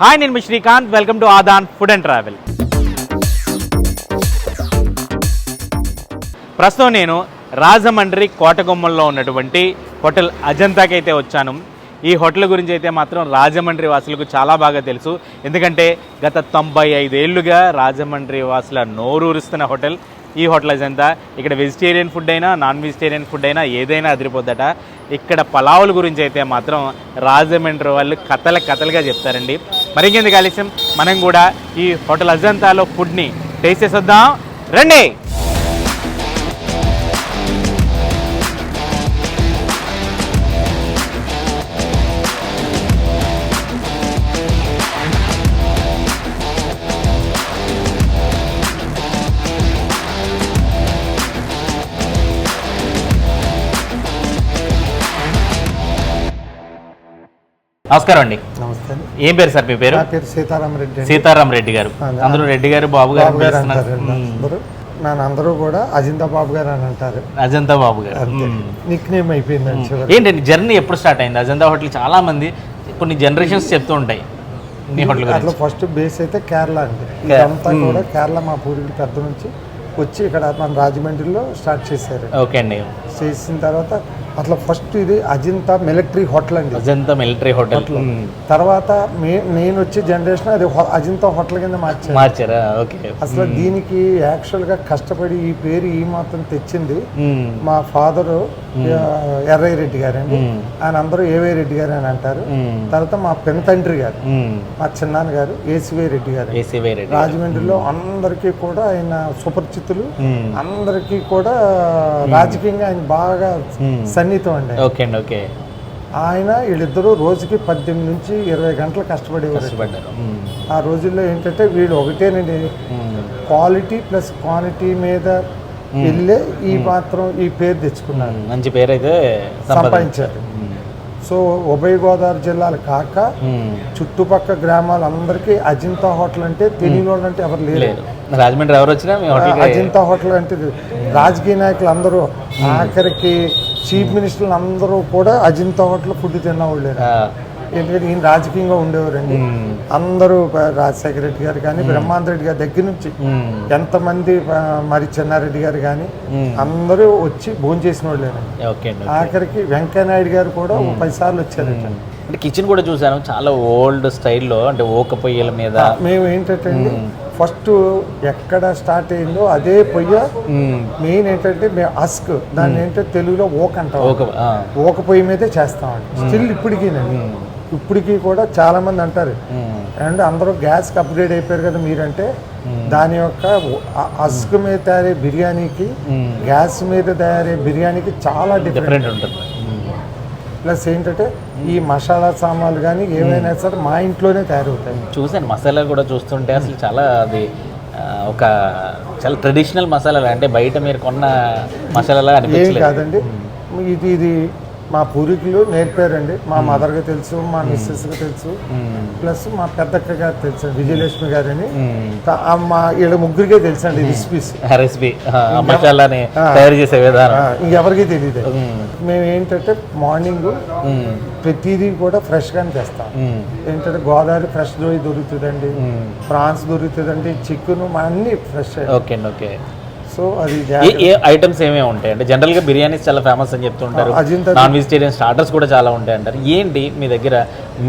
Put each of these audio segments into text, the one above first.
Hi నేను మీ Srikanth. Welcome to Aadhan food and travel ప్రస్తుతం నేను రాజమండ్రి కోటగుమ్మంలో ఉన్నటువంటి హోటల్ అజంతాకి అయితే వచ్చాను. ఈ హోటల్ గురించి అయితే మాత్రం రాజమండ్రి వాసులకు చాలా బాగా తెలుసు. ఎందుకంటే గత తొంభై ఐదేళ్ళుగా రాజమండ్రి వాసుల నోరూరుస్తున్న హోటల్ ఈ హోటల్ అజంతా. ఇక్కడ వెజిటేరియన్ ఫుడ్ అయినా నాన్ వెజిటేరియన్ ఫుడ్ అయినా ఏదైనా అదిరిపోద్దట. ఇక్కడ పలావుల గురించి అయితే మాత్రం రాజమండ్రి వాళ్ళు కథల కథలుగా చెప్తారండి. మరింకెందుకు ఆలస్యం? మనం కూడా ఈ హోటల్ అజంతాలో ఫుడ్ని టేస్ట్ చేసేద్దాం రండి! నమస్కారం అండి. నమస్తే. ఏం పేరు సార్ మీ పేరు? నా పేరు సీతారాం రెడ్డి. సీతారాం రెడ్డి గారు. ఆ, అందరూ రెడ్డి గారు బాబు గారు బాబు గారు పిలుస్తున్నారు. అంటారు. అందరూ నన్ను అందరూ కూడా అజింతా బాబు గారు అని అంటారు. అజంతా బాబు గారు. నిక్ నేమ్ అయిపోయిందండి చివరి ఏంటండి జర్నీ ఎప్పుడు స్టార్ట్ అయింది? అజంతా హోటల్ చాలా మంది కొన్ని జనరేషన్స్ చెప్తూ ఉంటాయి. అట్లా ఫస్ట్ బేస్ అయితే కేరళ అండి. ఇదంతా కూడా కేరళ మా పూర్వీకుల పెద్ద నుంచి వచ్చి ఇక్కడ మన రాజమండ్రిలో స్టార్ట్ చేశారు. ఓకే అండి. చేసిన తర్వాత అట్లా ఫస్ట్ ఇది అజింతా మిలిటరీ హోటల్ అండి. Ajanta military hotel. తర్వాత నేను వచ్చే జనరేషన్ అది అజింతా హోటల్ కింద మార్చారు. మార్చారా? ఓకే. అసలు దీనికి యాక్చువల్గా కష్టపడి ఈ పేరు ఈ మాత్రం తెచ్చింది. మా ఫాదరు ఎర్రయ్య రెడ్డి గారు అండి. ఆయన అందరూ ఏవై రెడ్డి గారు అని అంటారు. తర్వాత మా పెన్ తండ్రి గారు. మా చిన్నాన్న గారు ఏసీవై రెడ్డి గారు. రాజమండ్రిలో అందరికీ కూడా ఆయన సుపరిచితులు. అందరికీ కూడా రాజకీయంగా ఆయన బాగా మ్మ్. సన్నిహితం అండి ఓకే అండి ఓకే. ఆయన వీళ్ళిద్దరూ రోజుకి పద్దెనిమిది నుంచి ఇరవై గంటలు కష్టపడేవారు. ఆ రోజుల్లో ఏంటంటే వీళ్ళు ఒకటేనండి. క్వాలిటీ ప్లస్ క్వాంటిటీ మీద వెళ్ళే ఈ మాత్రం ఈ పేరు తెచ్చుకున్నారు. మంచి పేరు అయితే సంపాదించారు. సో ఉభయ గోదావరి జిల్లాలు కాక చుట్టుపక్కల గ్రామాలందరికీ అజింతా హోటల్ అంటే తెలియని వాళ్ళు అంటే ఎవరు లేరు. రాజమండ్రి ఎవరు వచ్చినా అజింతా హోటల్ అంటే రాజకీయ నాయకులు అందరూ ఆఖరికి చీఫ్ మినిస్టర్లు అందరూ కూడా అజింతా హోటల్ ఫుడ్ తిన్నవాళ్ళు ఎందుకంటే ఈయన రాజకీయంగా ఉండేవారండి. అందరూ రాజశేఖర రెడ్డి గారు కానీ బ్రహ్మాంత రెడ్డి గారి దగ్గర నుంచి. ఎంతమంది మరి చెన్నారెడ్డి గారు కానీ. అందరూ వచ్చి భోజనం చేసిన వాళ్ళేనండి అండి ఆఖరికి వెంకయ్యనాయుడు గారు కూడా పది సార్లు వచ్చారంట. అంటే కిచెన్ కూడా చూసాను చాలా ఓల్డ్ స్టైల్లో అంటే ఓక పొయ్యల మీద. మేము ఏంటంటే ఫస్ట్ ఎక్కడ స్టార్ట్ అయిందో అదే పొయ్య. మెయిన్ ఏంటంటే మేము అస్క్. దాన్ని ఏంటంటే తెలుగులో ఓక్ అంటాం ఓక పొయ్యి మీదే చేస్తామండి. స్టిల్ ఇప్పటికీనండి ఇప్పటికీ కూడా చాలా మంది అంటారు. అండ్ అందరూ గ్యాస్కి అప్గ్రేడ్ అయిపోయారు కదా మీరంటే. దాని యొక్క అస్క్ మీద తయారయ్యే బిర్యానీకి. గ్యాస్ మీద తయారయ్యే బిర్యానీకి చాలా డిఫరెంట్ ఉంటుంది. ప్లస్ ఏంటంటే ఈ మసాలా సామాన్లు కానీ ఏమైనా సరే మా ఇంట్లోనే తయారవుతాయి. చూసాను మసాలా కూడా చూస్తుంటే అసలు చాలా అది ఒక చాలా ట్రెడిషనల్ మసాలాలు అంటే బయట మీరు కొన్న మసాలా ఏం అనిపించలేదు కాదండి ఇది ఇది మా పూర్వీకులు నేర్పారండి. మా మదర్కి తెలుసు మా మిస్సెస్కి తెలుసు. ప్లస్ మా పెద్దక్క గారు తెలుసు విజయలక్ష్మి గారని. మా వీళ్ళ ముగ్గురికే తెలుసండి రెసిపీస్. ఆ రెసిపీ ఆ మసాలాని తయారు చేసే విధానం. ఇంకెవరికి తెలియదు మ్మ్. ఏంటంటే మార్నింగ్. ప్రతిదీ కూడా ఫ్రెష్గానే చేస్తాం మ్మ్. ఏంటంటే గోదావరి ఫ్రెష్ దొరుకుతుందండి. ప్రాన్స్ దొరుకుతుందండి చికెన్ అన్నీ ఫ్రెష్. ఓకే అండి ఓకే. సో అది ఏ ఐటమ్స్ ఏమేమి ఉంటాయి? అంటే జనరల్గా బిర్యానీస్ చాలా ఫేమస్ అని చెప్తుంటారు అజింతా నాన్ వెజిటేరియన్ స్టార్టర్స్ కూడా చాలా ఉంటాయి అంటారు. ఏంటి మీ దగ్గర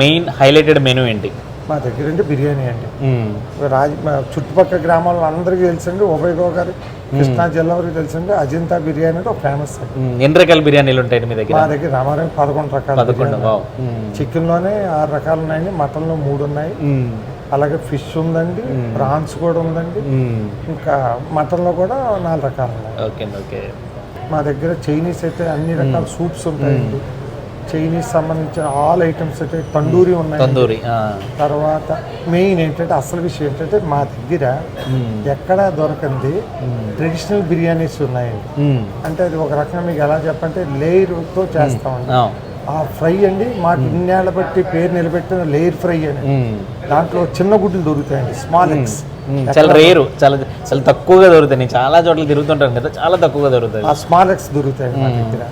మెయిన్ హైలైటెడ్ మెనూ ఏంటి? మా దగ్గర అంటే బిర్యానీ అండి. రాజ చుట్టుపక్కల గ్రామాల్లో అందరికీ తెలుసండి. ఉభయ గోదావరి కృష్ణా జిల్లా వరకు తెలుసండి. అజింతా బిర్యానీ అంటే ఒక ఫేమస్. ఎన్ని రకాల బిర్యానీలు ఉంటాయండి మీ దగ్గర? మా దగ్గర రామారావు పదకొండు రకాల మ్మ్. చికెన్లోనే ఆరు రకాలు ఉన్నాయండి. మటన్లో మూడు ఉన్నాయి. అలాగే ఫిష్ ఉందండి ప్రాన్స్ కూడా ఉందండి. ఇంకా మటన్లో కూడా నాలుగు రకాలు ఓకే ఓకే. మా దగ్గర చైనీస్ అయితే అన్ని రకాల సూప్స్ ఉంటాయండి. చైనీస్ సంబంధించిన ఆల్ ఐటమ్స్ అయితే తండూరి ఉన్నాయి తందూరి. తర్వాత మెయిన్ ఏంటంటే అసలు విషయం ఏంటంటే మా దగ్గర. ఎక్కడా దొరకంది ట్రెడిషనల్ బిర్యానీస్ ఉన్నాయండి. అంటే అది ఒక రకంగా మీకు ఎలా చెప్పంటే లేయర్తో చేస్తామండి. ఆ. ఫ్రై అండి మాకు ఇన్నేళ్ళ బట్టి పేరు నిలబెట్టిన లేయర్ ఫ్రై అని. దాంట్లో చిన్న గుడ్లు దొరుకుతాయండి స్మాల్ ఎగ్స్. చాలా రేరు చాలా చాలా తక్కువగా దొరుకుతాయి. నేను చాలా చోట్ల తిరుగుతుంటాను కదా చాలా తక్కువగా దొరుకుతాయి. ఆ స్మాల్ ఎగ్స్ దొరుకుతాయండి మా దగ్గర.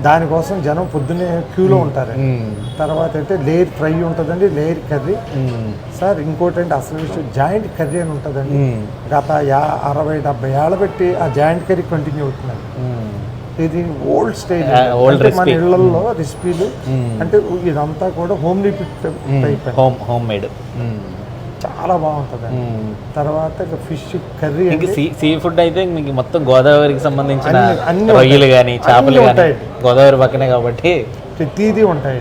దానికోసం జనం పొద్దున్నే క్యూలో ఉంటారండి. తర్వాత అంటే లేయర్ ఫ్రై ఉంటుందండి లేయర్ కర్రీ. సార్ ఇంకోటి అంటే అసలు విషయం జాయింట్ కర్రీ అని ఉంటుందండి. గత యా అరవై డెబ్బై ఏళ్ళ పెట్టి ఆ జాయింట్ కర్రీ కంటిన్యూ అవుతుందండి. ఇది ఓల్డ్ స్టైల్ old అంటే మన. ఇళ్ళలో రెసిపీలు అంటే ఇదంతా కూడా home repeat type. Home home made చాలా బాగుంటుంది తర్వాత ఇక ఫిష్ కర్రీ సీ ఫుడ్ అయితే మీకు మొత్తం గోదావరికి సంబంధించిన అన్ని- రొయ్యలు. కానీ చేపలు కానీ. గోదావరి పక్కనే కాబట్టి ప్రతిదీ ఉంటాయి.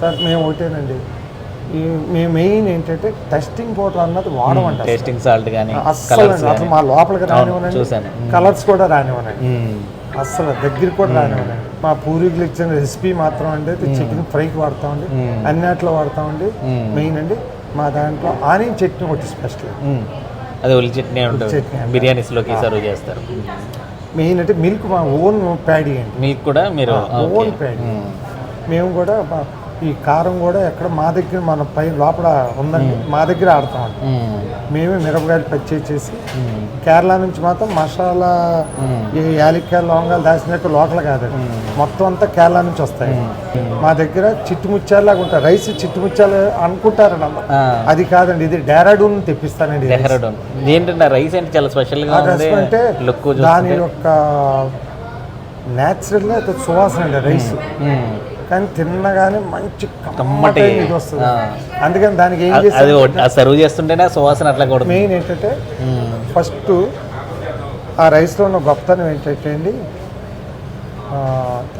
సార్ మేము ఒకటేనండి. ఈ మేము మెయిన్ ఏంటంటే టెస్టింగ్ పౌడర్ అన్నది వాడమంట టేస్టింగ్ సాల్ట్ కానీ అసలు మా లోపలికి రానివ్వనండి. కలర్స్ కూడా రానివ్వనండి. అస్సలు దగ్గర కూడా రానివ్వనండి మా పూర్వీకులు ఇచ్చిన రెసిపీ మాత్రం అండి చికెన్ ఫ్రైకి వాడతామండి అన్నిట్లో వాడతామండి మెయిన్ అండి మా దాంట్లో ఆనియన్ చట్నీ ఒకటి స్పెషల్. అది ఉల్లి చట్నీ ఉంటుంది. బిర్యానీస్లోకి సర్వ్ చేస్తారు. మెయిన్ అంటే మిల్క్ మా ఓన్ ప్యాడీ అండి. మీకు కూడా మీరు ఓన్ ప్యాడీ. మేము కూడా మా- ఈ కారం కూడా ఎక్కడ మా దగ్గర మన పై లోపల ఉందండి. మా దగ్గర ఆడతామండి. మేమే. మిరపకాయలు పర్చేజ్ చేసి కేరళ నుంచి మాత్రం మసాలా ఈ యాలక్కాయలు లవంగాలు దాచినట్టు లోకల్ కాదండి మొత్తం అంతా కేరళ నుంచి వస్తాయి. మా దగ్గర చిట్టుముచ్చాలాగా ఉంటాయి. రైస్ చిట్టుముచ్చాలు అనుకుంటారండి అందరూ అది కాదండి ఇది డెహ్రాడూన్ తెప్పిస్తానండి ఏంటంటే రైస్ అంటే చాలా స్పెషల్గా అంటే దాని యొక్క న్యాచురల్గా సువాసన అండి రైస్. కానీ తిన్నగానే మంచి కమ్మటి. ఇది వస్తుంది. అందుకని దానికి ఏం చేసి అది సర్వ్ చేస్తుంటేనే సువాసన అట్లా కూడా మెయిన్ ఏంటంటే ఫస్ట్ ఆ రైస్లో ఉన్న గొప్పతనం ఏంటంటే అండి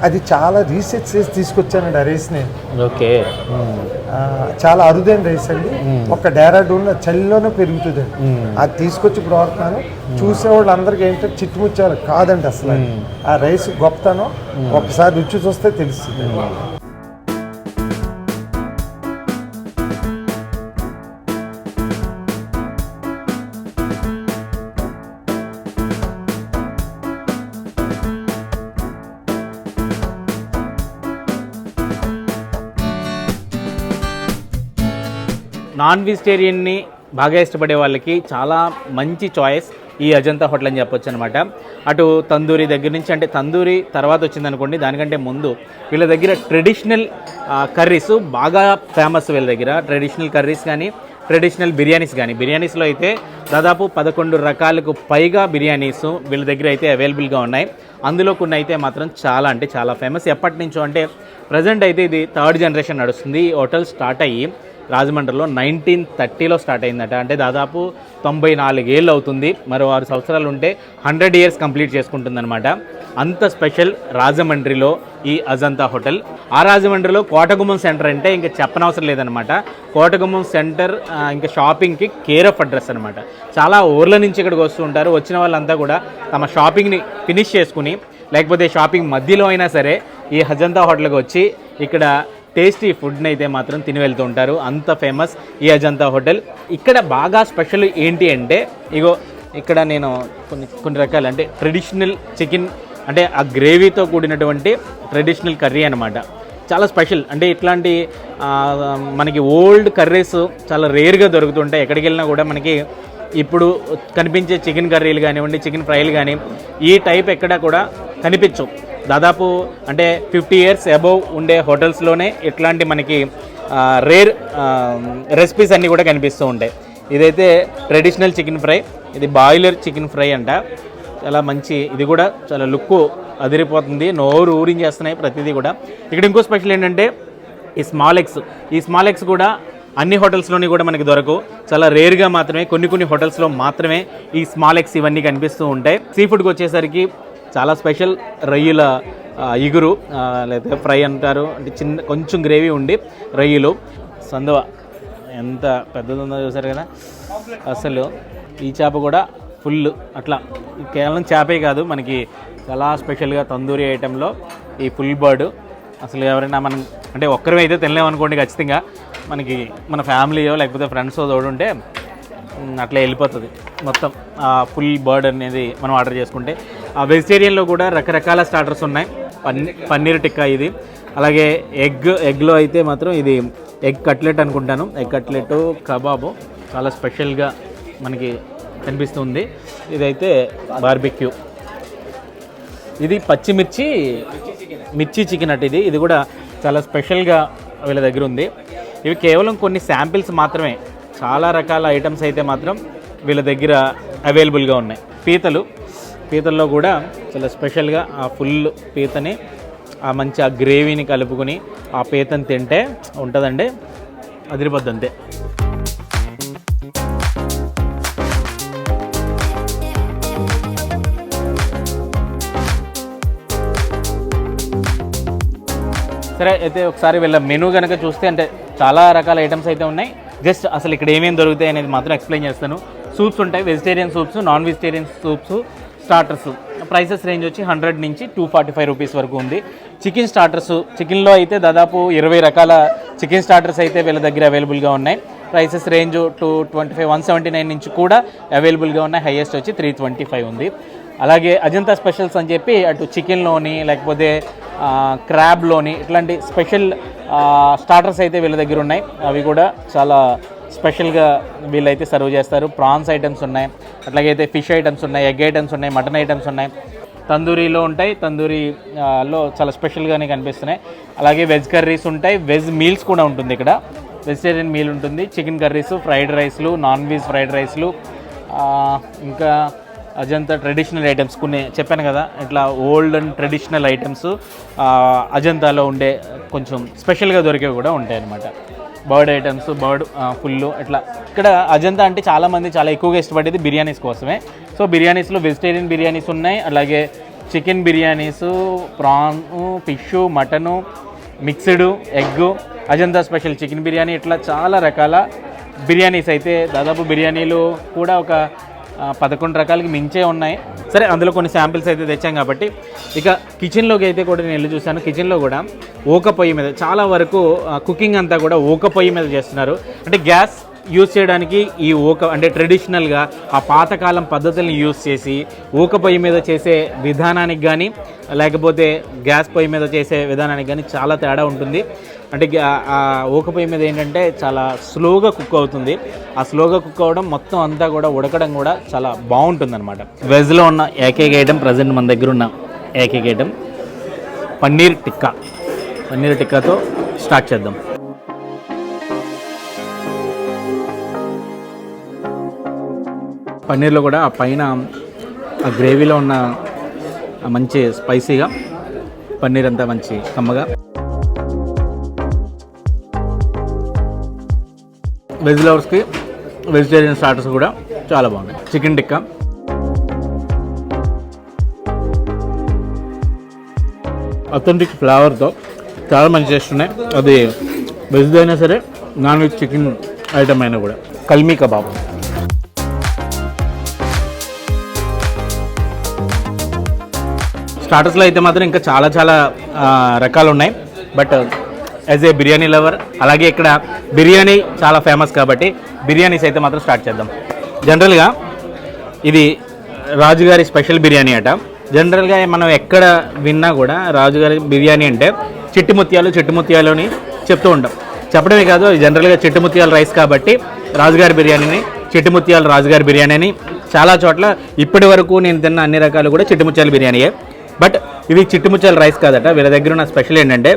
అది చాలా రీసెర్చ్ చేసి తీసుకొచ్చానండి ఆ రైస్ నేను ఓకే. చాలా అరుదైన రైస్ అండి. ఒక డేరాడూన్ చలిలోనే పెరుగుతుందండి. అది తీసుకొచ్చి ఇప్పుడు వాడుతున్నాను. చూసేవాళ్ళు అందరికీ ఏంటంటే చిట్టుముచ్చారు కాదండి అసలు. ఆ రైస్ గొప్పతనం. ఒకసారి రుచి చూస్తే తెలుస్తుంది. నాన్ వెజిటేరియన్ని బాగా ఇష్టపడే వాళ్ళకి చాలా మంచి చాయిస్ ఈ అజంతా హోటల్ అని చెప్పొచ్చు అనమాట అటు తందూరి దగ్గర నుంచి అంటే తందూరి తర్వాత వచ్చిందనుకోండి దానికంటే ముందు వీళ్ళ దగ్గర ట్రెడిషనల్ కర్రీస్ బాగా ఫేమస్ వీళ్ళ దగ్గర. ట్రెడిషనల్ కర్రీస్ కానీ ట్రెడిషనల్ బిర్యానీస్ కానీ. బిర్యానీస్లో అయితే దాదాపు పదకొండు రకాలకు పైగా బిర్యానీస్ వీళ్ళ దగ్గర అయితే అవైలబుల్గా ఉన్నాయి. అందులో కొన్ని అయితే మాత్రం చాలా అంటే చాలా ఫేమస్ ఎప్పటి నుంచో అంటే ప్రజెంట్ అయితే ఇది థర్డ్ జనరేషన్ నడుస్తుంది. ఈ హోటల్ స్టార్ట్ అయ్యి రాజమండ్రిలో నైన్టీన్ థర్టీలో స్టార్ట్ అయిందట. అంటే దాదాపు తొంభై నాలుగేళ్ళు అవుతుంది. మరో ఆరు సంవత్సరాలు ఉంటే హండ్రెడ్ ఇయర్స్ కంప్లీట్ చేసుకుంటుందన్నమాట. అంత స్పెషల్ రాజమండ్రిలో ఈ అజంతా హోటల్. ఆ రాజమండ్రిలో కోటగుమ్మం సెంటర్ అంటే ఇంకా చెప్పనవసరం లేదనమాట కోటగుమ్మం సెంటర్ ఇంకా షాపింగ్కి కేర్ ఆఫ్ అడ్రస్ అనమాట చాలా ఊర్ల నుంచి ఇక్కడికి వస్తూ ఉంటారు. వచ్చిన వాళ్ళంతా కూడా తమ షాపింగ్ని ఫినిష్ చేసుకుని లేకపోతే షాపింగ్ మధ్యలో అయినా సరే ఈ హజంతా హోటల్కి వచ్చి ఇక్కడ టేస్టీ ఫుడ్ని అయితే మాత్రం తిని వెళ్తూ ఉంటారు. అంత ఫేమస్ ఈ అజంతా హోటల్. ఇక్కడ బాగా స్పెషల్ ఏంటి అంటే ఇగో ఇక్కడ నేను కొన్ని కొన్ని రకాల అంటే ట్రెడిషనల్ చికెన్ అంటే ఆ గ్రేవీతో కూడినటువంటి ట్రెడిషనల్ కర్రీ అనమాట చాలా స్పెషల్. అంటే ఇట్లాంటి మనకి ఓల్డ్ కర్రీస్ చాలా రేర్గా దొరుకుతుంటాయి. ఎక్కడికి వెళ్ళినా కూడా మనకి ఇప్పుడు కనిపించే చికెన్ కర్రీలు కానివ్వండి చికెన్ ఫ్రైలు కానీ ఈ టైప్ ఎక్కడ కూడా కనిపించవు. దాదాపు అంటే ఫిఫ్టీ ఇయర్స్ అబవ్ ఉండే హోటల్స్లోనే ఇట్లాంటి మనకి రేర్ రెసిపీస్ అన్నీ కూడా కనిపిస్తూ ఉంటాయి. ఇదైతే ట్రెడిషనల్ చికెన్ ఫ్రై ఇది బాయిలర్ చికెన్ ఫ్రై అంట. చాలా మంచి ఇది కూడా చాలా లుక్ అదిరిపోతుంది. నోరు ఊరించేస్తున్నాయి ప్రతిదీ కూడా. ఇక్కడ ఇంకో స్పెషల్ ఏంటంటే ఈ స్మాల్ ఎగ్స్ ఈ స్మాల్ ఎగ్స్ కూడా అన్ని హోటల్స్లోని కూడా మనకి దొరకవు చాలా రేర్గా మాత్రమే కొన్ని కొన్ని హోటల్స్లో మాత్రమే ఈ స్మాల్ ఎగ్స్ ఇవన్నీ కనిపిస్తూ ఉంటాయి. సీ ఫుడ్కి వచ్చేసరికి చాలా స్పెషల్ రొయ్యల ఇగురు లేదా ఫ్రై అంటారు. అంటే చిన్న కొంచెం గ్రేవీ ఉండి రొయ్యలు. సందువ ఎంత పెద్దదిందో చూసారు కదా? అసలు ఈ చేప కూడా ఫుల్. అట్లా కేవలం చేపే కాదు మనకి చాలా స్పెషల్గా తందూరి ఐటెంలో ఈ ఫుల్ బర్డ్. అసలు ఎవరైనా మనం అంటే ఒక్కరం అయితే తినలేమనుకోండి ఖచ్చితంగా. మనకి మన ఫ్యామిలీయో లేకపోతే ఫ్రెండ్స్ తోడుంటే అట్లా వెళ్ళిపోతుంది. మొత్తం ఆ ఫుల్ బర్డ్ అనేది మనం ఆర్డర్ చేసుకుంటే. వెజిటేరియన్లో కూడా రకరకాల స్టార్టర్స్ ఉన్నాయి. పన్నీ పన్నీర్ టిక్కా ఇది. అలాగే ఎగ్ ఎగ్లో అయితే మాత్రం ఇది ఎగ్ కట్లెట్ అనుకుంటాను. ఎగ్ కట్లెట్ కబాబు చాలా స్పెషల్గా మనకి కనిపిస్తుంది. ఇదైతే బార్బిక్యూ ఇది పచ్చిమిర్చి మిర్చి చికెన్ అట్ ఇది. ఇది కూడా చాలా స్పెషల్గా వీళ్ళ దగ్గర ఉంది. ఇవి కేవలం కొన్ని శాంపిల్స్ మాత్రమే. చాలా రకాల ఐటమ్స్ అయితే మాత్రం వీళ్ళ దగ్గర అవైలబుల్గా ఉన్నాయి. పీతలు. పీతల్లో కూడా చాలా స్పెషల్గా ఆ ఫుల్ పీతని ఆ మంచి ఆ గ్రేవీని కలుపుకొని ఆ పీతని తింటే ఉంటుందండి అదిరిపోద్ది అంతే సరే అయితే ఒకసారి వీళ్ళ మెనూ కనుక చూస్తే అంటే చాలా రకాల ఐటమ్స్ అయితే ఉన్నాయి. జస్ట్ అసలు ఇక్కడ ఏమేమి దొరుకుతాయి అనేది మాత్రం ఎక్స్ప్లెయిన్ చేస్తాను. సూప్స్ ఉంటాయి vegetarian soups non vegetarian soups starters prices range వచ్చి హండ్రెడ్ నుంచి టూ ఫార్టీ ఫైవ్ రూపీస్ వరకు ఉంది. చికెన్ స్టార్టర్స్ చికెన్లో అయితే దాదాపు ఇరవై రకాల చికెన్ స్టార్టర్స్ అయితే వీళ్ళ దగ్గర అవైలబుల్గా ఉన్నాయి. Prices range two twenty five one seventy nine నుంచి కూడా అవైలబుల్గా ఉన్నాయి. హైయెస్ట్ వచ్చి త్రీ ట్వంటీ ఫైవ్ ఉంది. అలాగే అజంతా స్పెషల్స్ అని చెప్పి అటు చికెన్లోని లేకపోతే క్రాబ్లోని ఇట్లాంటి స్పెషల్ స్టార్టర్స్ అయితే వీళ్ళ దగ్గర ఉన్నాయి. అవి కూడా చాలా స్పెషల్గా వీళ్ళైతే సర్వ్ చేస్తారు. ప్రాన్స్ ఐటమ్స్ ఉన్నాయి. అట్లాగైతే ఫిష్ ఐటమ్స్ ఉన్నాయి ఎగ్ ఐటమ్స్ ఉన్నాయి మటన్ ఐటమ్స్ ఉన్నాయి. తందూరీలో ఉంటాయి. తందూరి లో చాలా స్పెషల్గానే కనిపిస్తున్నాయి. అలాగే వెజ్ కర్రీస్ ఉంటాయి. వెజ్ మీల్స్ కూడా ఉంటుంది ఇక్కడ. వెజిటేరియన్ మీల్ ఉంటుంది. చికెన్ కర్రీస్ ఫ్రైడ్ రైస్లు నాన్ వెజ్ ఫ్రైడ్ రైస్లు ఇంకా అజంతా ట్రెడిషనల్ ఐటమ్స్. కొన్ని చెప్పాను కదా ఇట్లా ఓల్డ్ అండ్ ట్రెడిషనల్ ఐటమ్స్ అజంతాలో ఉండే కొంచెం స్పెషల్గా దొరికేవి కూడా ఉంటాయి అన్నమాట బర్డ్ ఐటమ్స్ బర్డ్ ఫుల్ ఇట్లా. ఇక్కడ అజంతా అంటే చాలామంది చాలా ఎక్కువగా ఇష్టపడేది బిర్యానీస్ కోసమే. సో బిర్యానీస్లో వెజిటేరియన్ బిర్యానీస్ ఉన్నాయి. అలాగే chicken biryanis prawn fish mutton mixed egg Ajanta special chicken biryani ఇట్లా చాలా రకాల బిర్యానీస్ అయితే దాదాపు బిర్యానీలు కూడా ఒక పదకొండు రకాలకి మించే ఉన్నాయి. సరే అందులో కొన్ని శాంపిల్స్ అయితే తెచ్చాం కాబట్టి. ఇక కిచెన్లోకి అయితే కూడా నేను వెళ్ళి చూశాను. కిచెన్లో కూడా ఓక పొయ్యి మీద చాలా వరకు కుకింగ్ అంతా కూడా ఓక పొయ్యి మీద చేస్తున్నారు. అంటే గ్యాస్ యూజ్ చేయడానికి ఈ ఊక అంటే ట్రెడిషనల్గా ఆ పాతకాలం పద్ధతుల్ని యూజ్ చేసి ఊక పొయ్యి మీద చేసే విధానానికి కానీ లేకపోతే గ్యాస్ పొయ్యి మీద చేసే విధానానికి కానీ చాలా తేడా ఉంటుంది. అంటే ఆ ఊక పొయ్యి మీద ఏంటంటే చాలా స్లోగా కుక్ అవుతుంది. ఆ స్లోగా కుక్ అవ్వడం మొత్తం అంతా కూడా ఉడకడం కూడా చాలా బాగుంటుంది అనమాట వెజ్లో ఉన్న ఏకైక ఐటమ్ ప్రజెంట్ మన దగ్గర ఉన్న ఏకైక ఐటమ్ పన్నీర్ టిక్కా. పన్నీర్ టిక్కాతో స్టార్ట్ చేద్దాం. పన్నీర్లో కూడా ఆ పైన ఆ గ్రేవీలో ఉన్న మంచి స్పైసీగా పన్నీర్ అంతా మంచి కమ్మగా వెజ్ లవర్స్కి వెజిటేరియన్ స్టార్టర్స్ కూడా చాలా బాగున్నాయి. చికెన్ టిక్కా. అథెంటిక్ ఫ్లేవర్తో చాలా మంచి టేస్ట్ ఉన్నాయి. అది వెజ్ అయినా సరే నాన్ వెజ్ చికెన్ ఐటమ్ అయినా కూడా. కల్మీ కబాబ్. స్టార్టర్స్లో అయితే మాత్రం ఇంకా చాలా చాలా రకాలు ఉన్నాయి but as a biryani lover అలాగే ఇక్కడ బిర్యానీ చాలా ఫేమస్ కాబట్టి బిర్యానీస్ అయితే మాత్రం స్టార్ట్ చేద్దాం. జనరల్గా ఇది రాజుగారి స్పెషల్ బిర్యానీ అట. జనరల్గా మనం ఎక్కడ విన్నా కూడా రాజుగారి బిర్యానీ అంటే చిట్టి ముత్యాలు చిట్టి ముత్యాలు అని చెప్తూ ఉంటాం. చెప్పడమే కాదు జనరల్గా చిట్టి ముత్యాల రైస్ కాబట్టి రాజుగారి బిర్యానీని చిట్టి ముత్యాల రాజుగారి బిర్యానీ అని చాలా చోట్ల ఇప్పటి వరకు నేను తిన్న అన్ని రకాలు కూడా చిట్టి ముత్యాల బిర్యానీయే బట్ ఇది చిట్టి ముత్యాల రైస్ కాదట. వీళ్ళ దగ్గర ఉన్న స్పెషల్ ఏంటంటే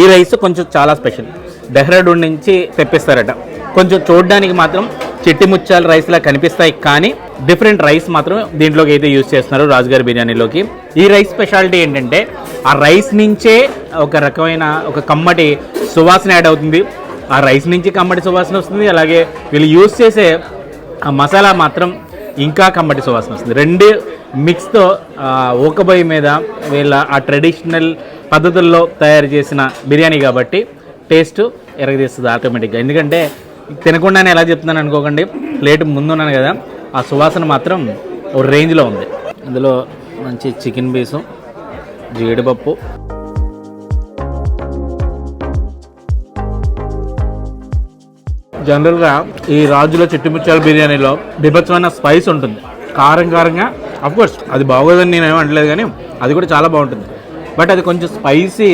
ఈ రైస్ కొంచెం చాలా స్పెషల్. డెహ్రాడూన్ నుంచి తెప్పిస్తారట. కొంచెం చూడడానికి మాత్రం చిట్టి ముత్యాల రైస్లా కనిపిస్తాయి కానీ డిఫరెంట్ రైస్ మాత్రం దీంట్లోకి అయితే యూజ్ చేస్తున్నారు రాజుగారి బిర్యానీలోకి. ఈ రైస్ స్పెషాలిటీ ఏంటంటే ఆ రైస్ నుంచే ఒక రకమైన ఒక కమ్మటి సువాసన యాడ్ అవుతుంది. ఆ రైస్ నుంచి కమ్మటి సువాసన వస్తుంది. అలాగే వీళ్ళు యూజ్ చేసే ఆ మసాలా మాత్రం ఇంకా కమ్మటి సువాసన వస్తుంది. రెండు మిక్స్తో ఊకబొయ్యి మీద వీళ్ళ ఆ ట్రెడిషనల్ పద్ధతుల్లో తయారు చేసిన బిర్యానీ కాబట్టి టేస్ట్ ఎరగదీస్తుంది ఆటోమేటిక్గా. ఎందుకంటే తినకుండానే ఎలా చెప్తున్నాను అనుకోకండి ప్లేట్ ముందున్నాను కదా ఆ సువాసన మాత్రం ఒక రేంజ్లో ఉంది. ఇందులో మంచి చికెన్ పీసు జీడిపప్పు. జనరల్గా ఈ రాజులో చిట్టుముచ్చాల బిర్యానీలో బిభత్సమైన స్పైస్ ఉంటుంది. కారం కారంగా అఫ్కోర్స్ అది బాగోదని నేను ఏమంటలేదు కానీ అది కూడా చాలా బాగుంటుంది. బట్ అది కొంచెం స్పైసీ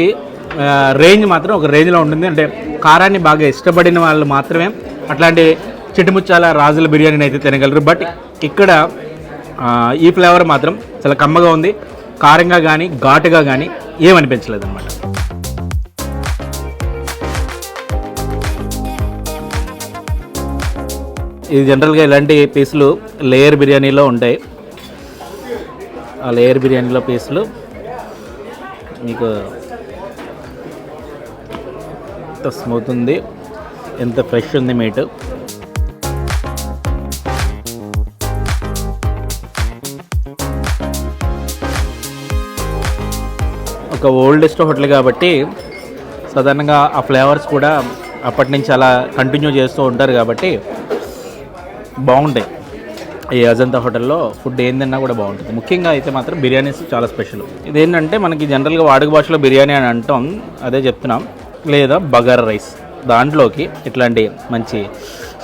రేంజ్ మాత్రం ఒక రేంజ్లో ఉంటుంది. అంటే కారాన్ని బాగా ఇష్టపడిన వాళ్ళు మాత్రమే అట్లాంటి చిటిముచ్చాల రాజుల బిర్యానీని అయితే తినగలరు. బట్ ఇక్కడ ఈ ఫ్లేవర్ మాత్రం చాలా కమ్మగా ఉంది. కారంగా కానీ ఘాటుగా కానీ ఏమనిపించలేదు అనమాట ఇది జనరల్గా ఇలాంటి పీసులు లేయర్ బిర్యానీలో ఉంటాయి. ఆ లేయర్ బిర్యానీలో పీసులు మీకు ఎంత స్మూత్ ఉంది ఎంత ఫ్రెష్ ఉంది మీట్ ఒక ఓల్డెస్ట్ హోటల్ కాబట్టి సాధారణంగా ఆ ఫ్లేవర్స్ కూడా అప్పటి నుంచి అలా కంటిన్యూ చేస్తూ ఉంటారు కాబట్టి బాగుంటాయి. ఈ అజంతా హోటల్లో ఫుడ్ ఏందన్నా కూడా బాగుంటుంది. ముఖ్యంగా అయితే మాత్రం బిర్యానీస్ చాలా స్పెషల్. ఇదేంటంటే మనకి జనరల్గా వాడుక భాషలో బిర్యానీ అని అంటాం అదే చెప్తున్నాం. లేదా బగారా రైస్. దాంట్లోకి ఇట్లాంటి మంచి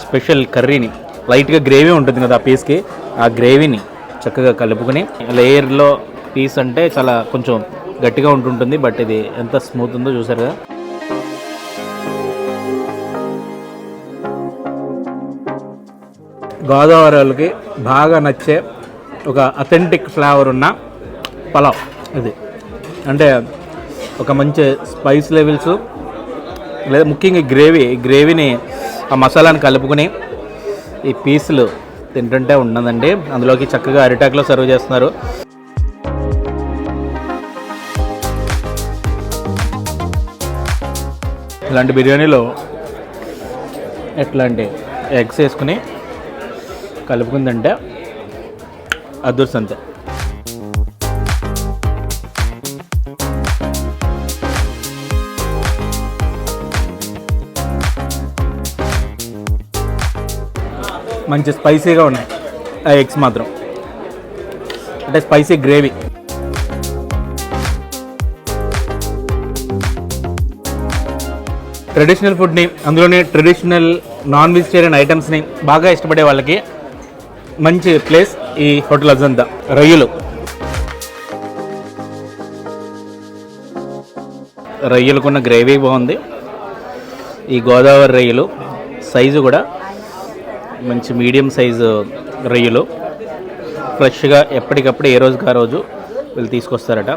స్పెషల్ కర్రీని లైట్గా గ్రేవీ ఉంటుంది కదా ఆ పీస్కి ఆ గ్రేవీని చక్కగా కలుపుకొని లేయర్లో పీస్ అంటే చాలా కొంచెం గట్టిగా ఉంటుంటుంది బట్ ఇది ఎంత స్మూత్ ఉందో చూసారు కదా గోదావరి వాళ్ళకి బాగా నచ్చే ఒక అథెంటిక్ ఫ్లేవర్ ఉన్న పలావ్ ఇది. అంటే ఒక మంచి స్పైస్ లెవెల్స్ లేదా ముఖ్యంగా గ్రేవీ గ్రేవీని ఆ మసాలాని కలుపుకొని ఈ పీసులు తింటుంటే ఉన్నదండి. అందులోకి చక్కగా అరిటాక్లో సర్వ్ చేస్తున్నారు. ఇలాంటి బిర్యానీలో ఎట్లాంటి ఎగ్స్ వేసుకుని కలుపుకుందంటే అదృష్టం అంతే. మంచి స్పైసీగా ఉన్నాయి. ఆ ఎగ్స్ మాత్రం. అంటే స్పైసీ గ్రేవీ. ట్రెడిషనల్ ఫుడ్ని అందులోనే ట్రెడిషనల్ నాన్ వెజిటేరియన్ ఐటమ్స్ని బాగా ఇష్టపడే వాళ్ళకి మంచి ప్లేస్ ఈ హోటల్ అజంతా. రొయ్యలు. రొయ్యలకున్న గ్రేవీ బాగుంది. ఈ గోదావరి రొయ్యలు సైజు కూడా మంచి మీడియం సైజు రొయ్యలు. ఫ్రెష్గా ఎప్పటికప్పుడు ఏ రోజుకి ఆ రోజు వీళ్ళు తీసుకొస్తారట.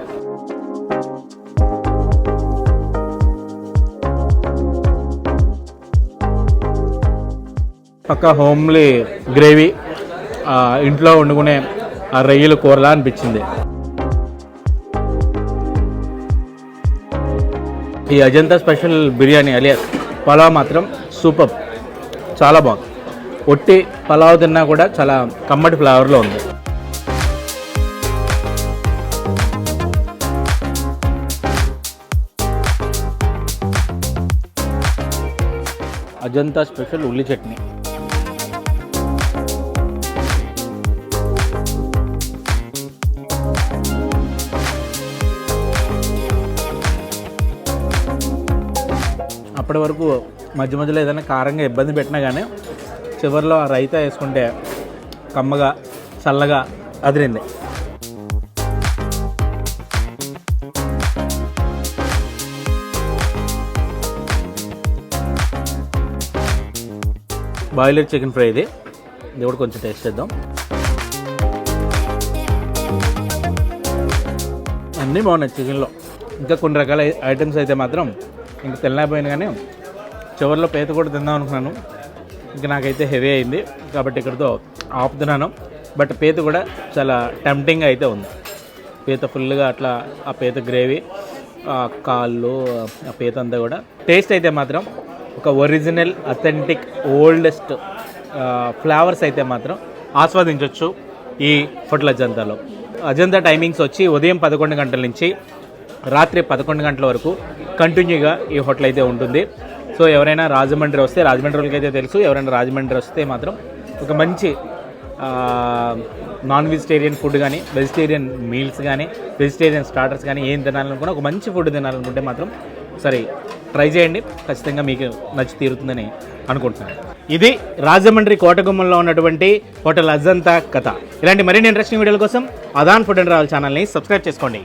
పక్క హోమ్లీ గ్రేవీ ఇంట్లో వండుకునే ఆ రొయ్యలు కూరలా అనిపించింది. ఈ అజంతా స్పెషల్ బిర్యానీ అలియా పలావ్ మాత్రం సూపర్. చాలా బాగుంది. ఒట్టి పలావ్ తిన్నా కూడా చాలా కమ్మటి ఫ్లేవర్లో ఉంది. అజంతా స్పెషల్ ఉల్లి చట్నీ. అప్పటి వరకు మధ్య మధ్యలో ఏదైనా కారంగా ఇబ్బంది పెట్టినా కానీ చివరిలో ఆ రైతా వేసుకుంటే కమ్మగా చల్లగా అదిరింది. బాయిలర్ చికెన్ ఫ్రై ఇది. ఇది కూడా కొంచెం టేస్ట్ చేద్దాం. అన్నీ బాగున్నాయి చికెన్లో. ఇంకా కొన్ని రకాల ఐటమ్స్ అయితే మాత్రం ఇంకా తినలేకపోయాను కానీ చివరిలో పేత కూడా తిందాం అనుకున్నాను. ఇంకా నాకైతే హెవీ అయింది. కాబట్టి ఇక్కడితో ఆపుతున్నాను బట్ పేత కూడా చాలా టెంప్టింగ్ అయితే ఉంది. పీత ఫుల్గా అట్లా ఆ పీత గ్రేవీ ఆ కాళ్ళు ఆ పీత అంతా కూడా. టేస్ట్ అయితే మాత్రం ఒక ఒరిజినల్ అథెంటిక్ ఓల్డెస్ట్ ఫ్లేవర్స్ అయితే మాత్రం ఆస్వాదించవచ్చు ఈ హోటల్ అజంతాలో అజంతా టైమింగ్స్ వచ్చి ఉదయం పదకొండు గంటల నుంచి రాత్రి పదకొండు గంటల వరకు కంటిన్యూగా ఈ హోటల్ అయితే ఉంటుంది. సో ఎవరైనా రాజమండ్రి వస్తే రాజమండ్రి వాళ్ళకి అయితే తెలుసు ఎవరైనా రాజమండ్రి వస్తే మాత్రం ఒక మంచి నాన్ వెజిటేరియన్ ఫుడ్ కానీ వెజిటేరియన్ మీల్స్ కానీ వెజిటేరియన్ స్టార్టర్స్ కానీ ఏం తినాలనుకున్నా ఒక మంచి ఫుడ్ తినాలనుకుంటే మాత్రం సరే ట్రై చేయండి. ఖచ్చితంగా మీకు నచ్చి తీరుతుందని అనుకుంటున్నాను. ఇది రాజమండ్రి కోటగుమ్మంలో ఉన్నటువంటి హోటల్ అజంతా కథ. ఇలాంటి మరిన్ని ఇంట్రెస్టింగ్ వీడియోల కోసం అదాన్ ఫుడ్ అండ్ రావల్ ఛానల్ని సబ్స్క్రైబ్ చేసుకోండి.